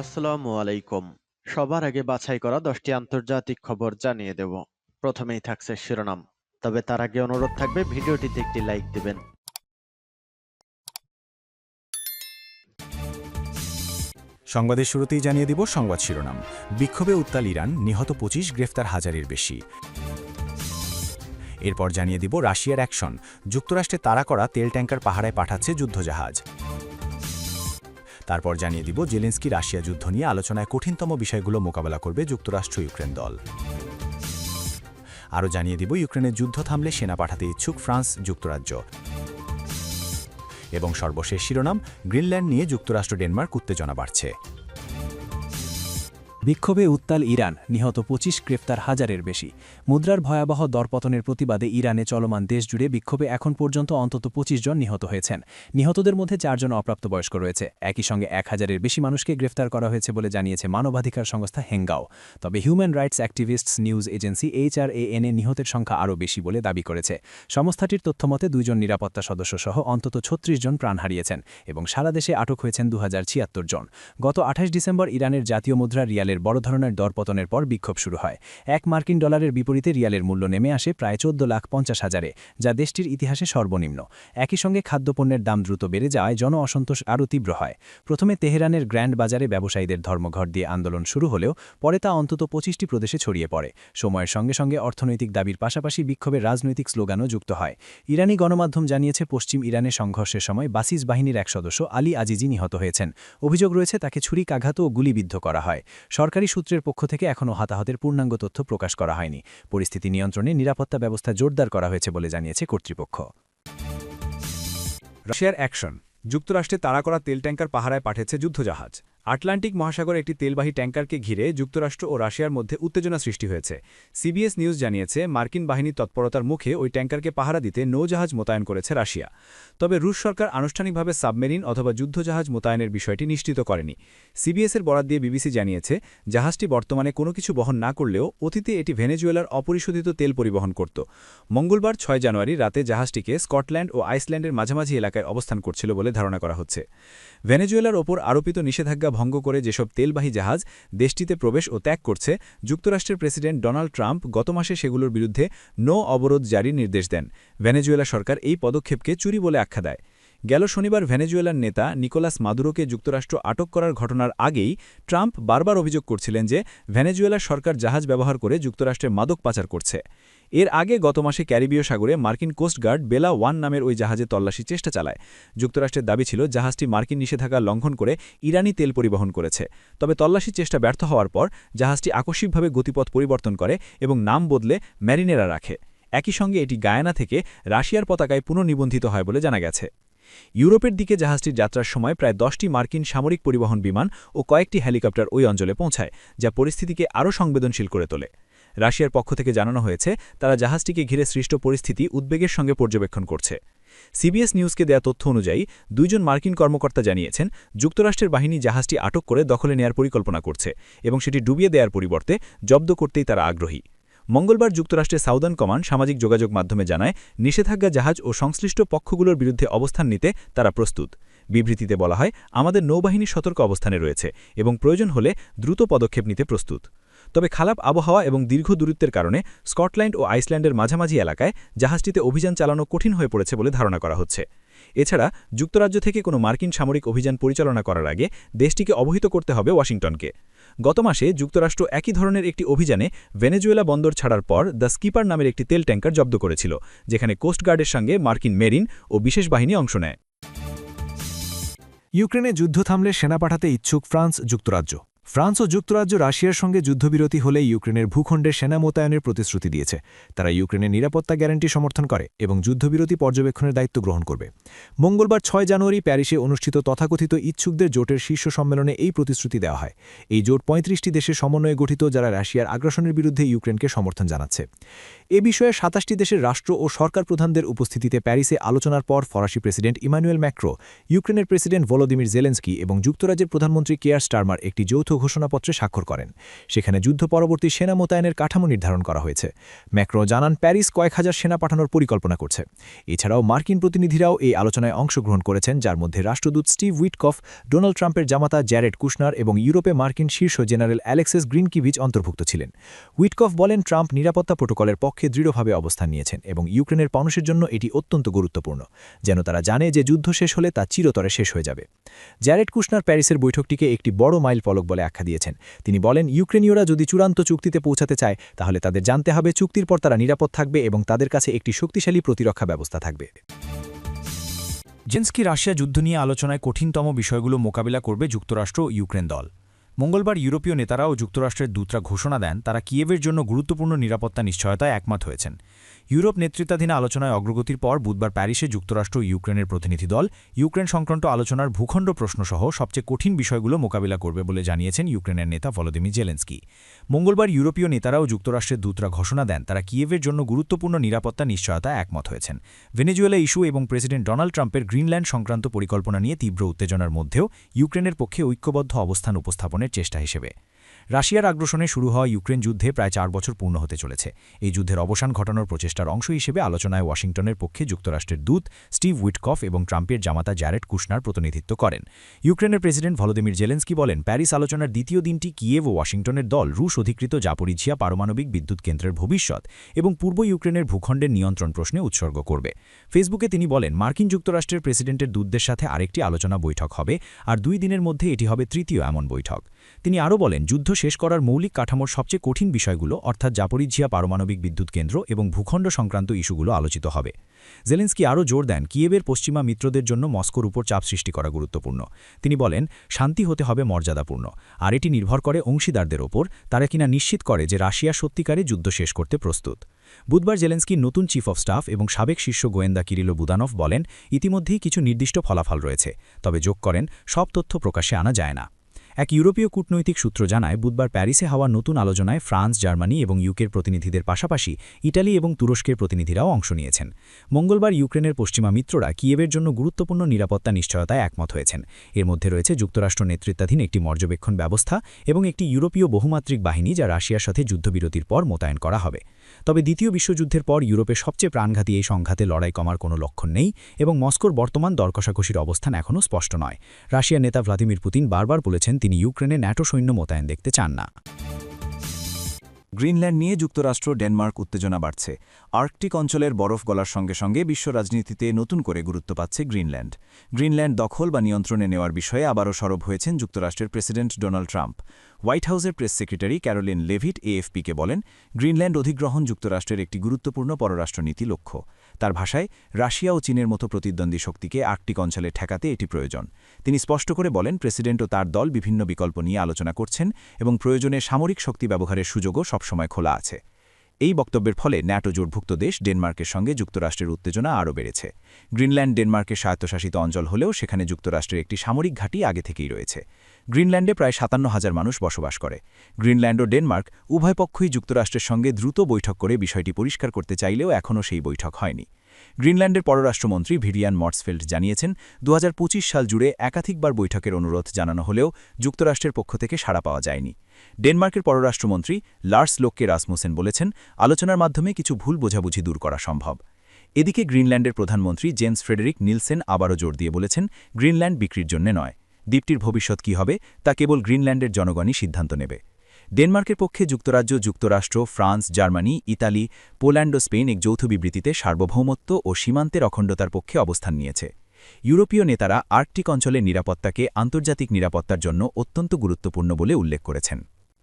আসসালামু আলাইকুম। সবার আগে বাছাই করা দশটি আন্তর্জাতিক খবর জানিয়ে দেব। প্রথমেই থাকছে শিরোনাম। তবে তার আগে অনুরোধ থাকবে, ভিডিওটিতে একটি লাইক দিবেন। সংবাদের শুরুতেই জানিয়ে দিব সংবাদ শিরোনাম। বিক্ষোভে উত্তাল ইরান, নিহত পঁচিশ, গ্রেফতার হাজারের বেশি। এরপর জানিয়ে দিব রাশিয়ার অ্যাকশন। যুক্তরাষ্ট্রে তাড়া করা তেল ট্যাঙ্কার পাহারায় পাঠাচ্ছে যুদ্ধজাহাজ। তারপর জানিয়ে দিব জেলেন্সকি রাশিয়া যুদ্ধ নিয়ে আলোচনায় কঠিনতম বিষয়গুলো মোকাবেলা করবে যুক্তরাষ্ট্র ইউক্রেন দল। আরও জানিয়ে দিব, ইউক্রেনের যুদ্ধ থামলে সেনা পাঠাতে ইচ্ছুক ফ্রান্স যুক্তরাজ্য। এবং সর্বশেষ শিরোনাম, গ্রিনল্যান্ড নিয়ে যুক্তরাষ্ট্র ডেনমার্ক উত্তেজনা বাড়ছে। বিক্ষোভে উত্তাল ইরান, নিহত পঁচিশ গ্রেফতার হাজারের বেশি। মুদ্রার ভয়াবহ দরপতনের প্রতিবাদে ইরানে চলমান দেশজুড়ে বিক্ষোভে এখন পর্যন্ত অন্তত পঁচিশ জন নিহত হয়েছেন। নিহতদের মধ্যে চারজন অপ্রাপ্তবয়স্ক রয়েছে। একই সঙ্গে এক হাজারের বেশি মানুষকে গ্রেফতার করা হয়েছে বলে জানিয়েছে মানবাধিকার সংস্থা হেঙ্গাও। তবে human rights activists news agency HRANA নিহতের সংখ্যা আরও বেশি বলে দাবি করেছে। সংস্থাটির তথ্যমতে দুইজন নিরাপত্তা সদস্য সহ অন্তত ছত্রিশ জন প্রাণ হারিয়েছেন এবং সারা দেশে আটক হয়েছেন দু হাজার ছিয়াত্তর জন। গত আঠাশ ডিসেম্বর ইরানের জাতীয় মুদ্রা রিয়ালের বড় ধরনের দরপতনের পর বিক্ষোভ শুরু হয়। এক মার্কিন ডলারের বিপরীতে রিয়ালের মূল্য নেমে আসে প্রায় চোদ্দ লাখ পঞ্চাশ হাজারে, যা দেশটির ইতিহাসে সর্বনিম্ন। একই সঙ্গে খাদ্যপণ্যের দাম দ্রুত বেড়ে যাওয়ায় জন অসন্তোষ আরও তীব্র হয়। প্রথমে তেহরানের গ্র্যান্ড বাজারে ব্যবসায়ীদের ধর্মঘট দিয়ে আন্দোলন শুরু হলেও পরে তা অন্তত পঁচিশটি প্রদেশে ছড়িয়ে পড়ে। সময়ের সঙ্গে সঙ্গে অর্থনৈতিক দাবির পাশাপাশি বিক্ষোভের রাজনৈতিক স্লোগানও যুক্ত হয়। ইরানি গণমাধ্যম জানিয়েছে, পশ্চিম ইরানে সংঘর্ষের সময় বাসিস বাহিনীর এক সদস্য আলী আজিজি নিহত হয়েছেন। অভিযোগ রয়েছে, তাকে ছুরিকাঘাত ও গুলিবিদ্ধ করা হয়। সরকারি সূত্রের পক্ষ থেকে এখনও হতাহতের পূর্ণাঙ্গ তথ্য প্রকাশ করা হয়নি। পরিস্থিতি নিয়ন্ত্রণে নিরাপত্তা ব্যবস্থা জোরদার করা হয়েছে বলে জানিয়েছে কর্তৃপক্ষ। রাশিয়ার অ্যাকশন। যুক্তরাষ্ট্রে তাড়া করা তেল ট্যাঙ্কার পাহারায় পাঠিয়েছে যুদ্ধজাহাজ। আটলান্টিক মহাসাগর একটি তেলবাহী ট্যাঙ্কারকে ঘিরে যুক্তরাষ্ট্র ও রাশিয়ার মধ্যে উত্তেজনা সৃষ্টি হয়েছে। সিবিএস নিউজ জানিয়েছে, মার্কিন বাহিনীর তৎপরতার মুখে ওই ট্যাঙ্কারকে পাহারা দিতে নৌজাহাজ মোতায়েন করেছে রাশিয়া। তবে রুশ সরকার আনুষ্ঠানিকভাবে সাবমেরিন অথবা যুদ্ধজাহাজ মোতায়েনের বিষয়টি নিশ্চিত করেনি। সিবিএসের বরাদ দিয়ে বিবিসি জানিয়েছে, জাহাজটি বর্তমানে কোনো কিছু বহন না করলেও অতীতে এটি ভেনেজুয়েলার অপরিশোধিত তেল পরিবহন করত। মঙ্গলবার ছয় জানুয়ারি রাতে জাহাজটিকে স্কটল্যান্ড ও আইসল্যান্ডের মাঝামাঝি এলাকায় অবস্থান করছিল বলে ধারণা করা হচ্ছে। ভেনেজুয়েলার ওপর আরোপিত নিষেধাজ্ঞা ভঙ্গ করে যেসব তেলবাহী জাহাজ দেশটিতে প্রবেশ ও ত্যাগ করছে, যুক্তরাষ্ট্রের প্রেসিডেন্ট ডোনাল্ড ট্রাম্প গত মাসে সেগুলোর বিরুদ্ধে নো অবরোধ জারির নির্দেশ দেন। ভেনেজুয়েলা সরকার এই পদক্ষেপকে চুরি বলে আখ্যা দেয়। গেল শনিবার ভেনেজুয়েলার নেতা নিকোলাস মাদুরোকে যুক্তরাষ্ট্র আটক করার ঘটনার আগেই ট্রাম্প বারবার অভিযোগ করছিলেন যে ভেনেজুয়েলার সরকার জাহাজ ব্যবহার করে যুক্তরাষ্ট্রে মাদক পাচার করছে। এর আগে গত মাসে ক্যারিবীয় সাগরে মার্কিন কোস্টগার্ড বেলা ওয়ান নামের ওই জাহাজে তল্লাশি চেষ্টা চালায়। যুক্তরাষ্ট্রের দাবি ছিল, জাহাজটি মার্কিন নিষেধাজ্ঞা লঙ্ঘন করে ইরানি তেল পরিবহন করেছে। তবে তল্লাশি চেষ্টা ব্যর্থ হওয়ার পর জাহাজটি আকস্মিকভাবে গতিপথ পরিবর্তন করে এবং নাম বদলে ম্যারিনেরা রাখে। একই সঙ্গে এটি গায়ানা থেকে রাশিয়ার পতাকায় পুনর্নিবন্ধিত হয় বলে জানা গেছে। ইউরোপের দিকে জাহাজটির যাত্রার সময় প্রায় দশটি মার্কিন সামরিক পরিবহন বিমান ও কয়েকটি হেলিকপ্টার ওই অঞ্চলে পৌঁছায়, যা পরিস্থিতিকে আরও সংবেদনশীল করে তোলে। রাশিয়ার পক্ষ থেকে জানানো হয়েছে, তারা জাহাজটিকে ঘিরে সৃষ্ট পরিস্থিতি উদ্বেগের সঙ্গে পর্যবেক্ষণ করছে। সিবিএস নিউজকে দেয়া তথ্য অনুযায়ী, দুইজন মার্কিন কর্মকর্তা জানিয়েছেন, যুক্তরাষ্ট্রের বাহিনী জাহাজটি আটক করে দখলে নেয়ার পরিকল্পনা করছে এবং সেটি ডুবিয়ে দেওয়ার পরিবর্তে জব্দ করতেই তারা আগ্রহী। মঙ্গলবার যুক্তরাষ্ট্রের সাউদার্ন কমান্ড সামাজিক যোগাযোগ মাধ্যমে জানায়, নিষেধাজ্ঞা জাহাজ ও সংশ্লিষ্ট পক্ষগুলোর বিরুদ্ধে অবস্থান নিতে তারা প্রস্তুত। বিবৃতিতে বলা হয়, আমাদের নৌবাহিনী সতর্ক অবস্থানে রয়েছে এবং প্রয়োজন হলে দ্রুত পদক্ষেপ নিতে প্রস্তুত। তবে খারাপ আবহাওয়া এবং দীর্ঘ দূরত্বের কারণে স্কটল্যান্ড ও আইসল্যান্ডের মাঝামাঝি এলাকায় জাহাজটিতে অভিযান চালানো কঠিন হয়ে পড়েছে বলে ধারণা করা হচ্ছে। এছাড়া যুক্তরাজ্য থেকে কোনো মার্কিন সামরিক অভিযান পরিচালনা করার আগে দেশটিকে অবহিত করতে হবে ওয়াশিংটনকে। গত মাসে যুক্তরাষ্ট্র একই ধরনের একটি অভিযানে ভেনেজুয়েলা বন্দর ছাড়ার পর দ্য স্কিপার নামের একটি তেল ট্যাঙ্কার জব্দ করেছিল, যেখানে কোস্টগার্ডের সঙ্গে মার্কিন মেরিন ও বিশেষ বাহিনী অংশ নেয়। ইউক্রেনে যুদ্ধ থামলে সেনা পাঠাতে ইচ্ছুক ফ্রান্স যুক্তরাজ্য। ফ্রান্স ও যুক্তরাজ্য রাশিয়ার সঙ্গে যুদ্ধবিরতি হলে ইউক্রেনের ভূখণ্ডের সেনা মোতায়েনের প্রতিশ্রুতি দিয়েছে। তারা ইউক্রেনের নিরাপত্তা গ্যারান্টি সমর্থন করে এবং যুদ্ধবিরতি পর্যবেক্ষণের দায়িত্ব গ্রহণ করবে। মঙ্গলবার ছয় জানুয়ারি প্যারিসে অনুষ্ঠিত তথাকথিত ইচ্ছুকদের জোটের শীর্ষ সম্মেলনে এই প্রতিশ্রুতি দেওয়া হয়। এই জোট পঁয়ত্রিশটি দেশের সমন্বয়ে গঠিত, যারা রাশিয়ার আগ্রাসনের বিরুদ্ধে ইউক্রেনকে সমর্থন জানাচ্ছে। এ বিষয়ে সাতাশটি দেশের রাষ্ট্র ও সরকার প্রধানদের উপস্থিতিতে প্যারিসে আলোচনার পর ফরাসি প্রেসিডেন্ট ইমানুয়েল ম্যাক্রো, ইউক্রেনের প্রেসিডেন্ট ভলোদিমির জেলেন্সকি এবং যুক্তরাজ্যের প্রধানমন্ত্রী কেয়ার স্টারমার একটি যৌথ ঘোষণাপত্রে স্বাক্ষর করেন। সেখানে যুদ্ধ পরবর্তী সেনা মোতায়েনের কাঠামো নির্ধারণ করা হয়েছে। ম্যাক্রো জানান, প্যারিস কয়েক হাজার সেনা পাঠানোর পরিকল্পনা করছে। এছাড়াও মার্কিন প্রতিনিধিরাও এই আলোচনায় অংশগ্রহণ করেছেন, যার মধ্যে রাষ্ট্রদূত স্টিভ উইটকফ, ডোনাল্ড ট্রাম্পের জামাতা জ্যারেড কুশনার এবং ইউরোপে মার্কিন শীর্ষ জেনারেল অ্যালেক্সেস গ্রিনকিভিচ অন্তর্ভুক্ত ছিলেন। উইটকফ বলেন, ট্রাম্প নিরাপত্তা প্রোটোকলের পক্ষে দৃঢ়ভাবে অবস্থান নিয়েছেন এবং ইউক্রেনের মানুষের জন্য এটি অত্যন্ত গুরুত্বপূর্ণ, যেন তারা জানে যে যুদ্ধ শেষ হলে তা চিরতরে শেষ হয়ে যাবে। জ্যারেড কুশনার প্যারিসের বৈঠকটিকে একটি বড় মাইল ফলক বলে আখ্যা দিয়েছেন। তিনি বলেন, ইউক্রেনীয়রা যদি চূড়ান্ত চুক্তিতে পৌঁছাতে চায়, তাহলে তাদের জানতে হবে চুক্তির পর তারা নিরাপদ থাকবে এবং তাদের কাছে একটি শক্তিশালী প্রতিরক্ষা ব্যবস্থা থাকবে। জেন্সকি রাশিয়া যুদ্ধ নিয়ে আলোচনায় কঠিনতম বিষয়গুলো মোকাবিলা করবে যুক্তরাষ্ট্র ইউক্রেন দল। মঙ্গলবার ইউরোপীয় নেতারা ও যুক্তরাষ্ট্রের দূতরা ঘোষণা দেন, তারা কিয়েভের জন্য গুরুত্বপূর্ণ নিরাপত্তা নিশ্চয়তায় একমত হয়েছেন। ইউরোপ নেতৃত্বাধীন আলোচনায় অগ্রগতির পর বুধবার প্যারিসে যুক্তরাষ্ট্র ইউক্রেনের প্রতিনিধি দল, ইউক্রেন সংক্রান্ত আলোচনার ভূখণ্ড প্রশ্নসহ সবচেয়ে কঠিন বিষয়গুলো মোকাবিলা করবে বলে জানিয়েছেন ইউক্রেনের নেতা ভলোদিমির জেলেন্সকি। মঙ্গলবার ইউরোপীয় নেতারাও যুক্তরাষ্ট্রের দূতরা ঘোষণা দেন, তারা কিয়েভের জন্য গুরুত্বপূর্ণ নিরাপত্তা নিশ্চয়তা একমত হয়েছেন। ভেনেজুয়েলা ইস্যু এবং প্রেসিডেন্ট ডোনাল্ড ট্রাম্পের গ্রিনল্যান্ড সংক্রান্ত পরিকল্পনা নিয়ে তীব্র উত্তেজনার মধ্যেও ইউক্রেনের পক্ষে ঐক্যবদ্ধ অবস্থান উপস্থাপনের চেষ্টা হিসেবে। রাশিয়ার আগ্রাসনে শুরু হওয়া ইউক্রেন যুদ্ধে প্রায় চার বছর পূর্ণ হতে চলেছে। এই যুদ্ধের অবসান ঘটানোর প্রচেষ্টার অংশ হিসেবে আলোচনায় ওয়াশিংটনের পক্ষে যুক্তরাষ্ট্রের দূত স্টিভ উইটকফ এবং ট্রাম্পের জামাতা জ্যারেড কুশনার প্রতিনিধিত্ব করেন। ইউক্রেনের প্রেসিডেন্ট ভলোদিমির জেলেন্সকি বলেন, প্যারিস আলোচনার দ্বিতীয় দিনটি কিয়েভ ও ওয়াশিংটনের দল রুশ অধিকৃত জাপরিঝিয়া পারমাণবিক বিদ্যুৎ কেন্দ্রের ভবিষ্যৎ এবং পূর্ব ইউক্রেনের ভূখণ্ডের নিয়ন্ত্রণ প্রশ্নে উৎসর্গ করবে। ফেসবুকে তিনি বলেন, মার্কিন যুক্তরাষ্ট্রের প্রেসিডেন্টের দূতদের সাথে আরেকটি আলোচনা বৈঠক হবে, আর দুই দিনের মধ্যে এটি হবে তৃতীয় এমন বৈঠক। তিনি আরও বলেন, যুদ্ধ শেষ করার মৌলিক কাঠামোর সবচেয়ে কঠিন বিষয়গুলো, অর্থাৎ জাপরিঝিয়া পারমাণবিক বিদ্যুৎ কেন্দ্র এবং ভূখণ্ড সংক্রান্ত ইস্যুগুলো আলোচিত হবে। জেলেন্সকি আরও জোর দেন কিয়েবের পশ্চিমা মিত্রদের জন্য মস্কোর উপর চাপ সৃষ্টি করা গুরুত্বপূর্ণ। তিনি বলেন, শান্তি হতে হবে মর্যাদাপূর্ণ, আর এটি নির্ভর করে অংশীদারদের ওপর, তারা কিনা নিশ্চিত করে যে রাশিয়া সত্যিকারে যুদ্ধ শেষ করতে প্রস্তুত। বুধবার জেলেন্সকির নতুন চিফ অফ স্টাফ এবং সাবেক শীর্ষ গোয়েন্দা কিরিলো বুদানভ বলেন, ইতিমধ্যেই কিছু নির্দিষ্ট ফলাফল রয়েছে, তবে যোগ করেন, সব তথ্য প্রকাশে আনা যায় না। এক ইউরোপীয় কূটনৈতিক সূত্র জানায়, বুধবার প্যারিসে হওয়া নতুন আলোচনায় ফ্রান্স, জার্মানি এবং ইউকের প্রতিনিধিদের পাশাপাশি ইটালি এবং তুরস্কের প্রতিনিধিরাও অংশ নিয়েছেন। মঙ্গলবার ইউক্রেনের পশ্চিমা মিত্ররা কিয়েভের জন্য গুরুত্বপূর্ণ নিরাপত্তা নিশ্চয়তায় একমত হয়েছেন। এর মধ্যে রয়েছে যুক্তরাষ্ট্র নেতৃত্বাধীন একটি পর্যবেক্ষণ ব্যবস্থা এবং একটি ইউরোপীয় বহুমাত্রিক বাহিনী যা রাশিয়ার সাথে যুদ্ধবিরতির পর মোতায়েন করা হবে। তবে দ্বিতীয় বিশ্বযুদ্ধের পর ইউরোপে সবচেয়ে প্রাণঘাতী এই সংঘাতে লড়াই কমার কোনো লক্ষণ নেই এবং মস্কোর বর্তমান দরকষাকষির অবস্থান এখনও স্পষ্ট নয়। রাশিয়ার নেতা ভ্লাদিমির পুতিন বারবার বলেছেন তিনি ইউক্রেনে ন্যাটো সৈন্য মোতায়েন দেখতে চান না। গ্রিনল্যান্ড নিয়ে যুক্তরাষ্ট্র ডেনমার্ক উত্তেজনা বাড়ছে। আর্কটিক অঞ্চলের বরফ গলার সঙ্গে সঙ্গে বিশ্ব রাজনীতিতে নতুন করে গুরুত্ব পাচ্ছে গ্রিনল্যান্ড। গ্রিনল্যান্ড দখল বা নিয়ন্ত্রণে নেওয়ার বিষয়ে আবারও সরব হয়েছেন যুক্তরাষ্ট্রের প্রেসিডেন্ট ডোনাল্ড ট্রাম্প। হোয়াইট হাউসের প্রেস সেক্রেটারি ক্যারোলিন লেভিট এএফপিকে বলেন, গ্রিনল্যান্ড অধিগ্রহণ যুক্তরাষ্ট্রের একটি গুরুত্বপূর্ণ পররাষ্ট্রনীতি লক্ষ্য। তার ভাষায় রাশিয়া ও চীনের মতো প্রতিদ্বন্দ্বী শক্তিকে আর্কটিক অঞ্চলে ঠেকাতে এটি প্রয়োজন। তিনি স্পষ্ট করে বলেন, প্রেসিডেন্ট ও তার দল বিভিন্ন বিকল্প নিয়ে আলোচনা করছেন এবং প্রয়োজনে সামরিক শক্তি ব্যবহারের সুযোগও সবসময় খোলা আছে। এই বক্তব্যের ফলে ন্যাটো জোটভুক্ত দেশ ডেনমার্কের সঙ্গে যুক্তরাষ্ট্রের উত্তেজনা আরও বেড়েছে। গ্রিনল্যান্ড ডেনমার্কের স্বায়ত্তশাসিত অঞ্চল হলেও সেখানে যুক্তরাষ্ট্রের একটি সামরিক ঘাঁটি আগে থেকেই রয়েছে। গ্রিনল্যান্ডে প্রায় সাতান্ন হাজার মানুষ বসবাস করে। গ্রিনল্যান্ড ও ডেনমার্ক উভয় পক্ষই যুক্তরাষ্ট্রের সঙ্গে দ্রুত বৈঠক করে বিষয়টি পরিষ্কার করতে চাইলেও এখনও সেই বৈঠক হয়নি। গ্রিনল্যান্ডের পররাষ্ট্রমন্ত্রী ভিডিয়ান মর্সফেল্ড জানিয়েছেন দু হাজার পঁচিশ সাল জুড়ে একাধিকবার বৈঠকের অনুরোধ জানানো হলেও যুক্তরাষ্ট্রের পক্ষ থেকে সাড়া পাওয়া যায়নি। ডেনমার্কের পররাষ্ট্রমন্ত্রী লার্স লোককে রাসমোসেন বলেছেন, আলোচনার মাধ্যমে কিছু ভুল বোঝাবুঝি দূর করা সম্ভব। এদিকে গ্রিনল্যান্ডের প্রধানমন্ত্রী জেমস ফ্রেডেরিক নিলসেন আবারও জোর দিয়ে বলেছেন, গ্রিনল্যান্ড বিক্রির জন্য নয়। দ্বীপটির ভবিষ্যৎ কী হবে, তা কেবল গ্রিনল্যান্ডের জনগণই সিদ্ধান্ত নেবে। ডেনমার্কের পক্ষে যুক্তরাজ্য, যুক্তরাষ্ট্র, ফ্রান্স, জার্মানি, ইতালি, পোল্যান্ড ও স্পেন এক যৌথ বিবৃতিতে সার্বভৌমত্ব ও সীমান্তের অখণ্ডতার পক্ষে অবস্থান নিয়েছে। ইউরোপীয় নেতারা আর্কটিক অঞ্চলের নিরাপত্তাকে আন্তর্জাতিক নিরাপত্তার জন্য অত্যন্ত গুরুত্বপূর্ণ বলে উল্লেখ করেছেন।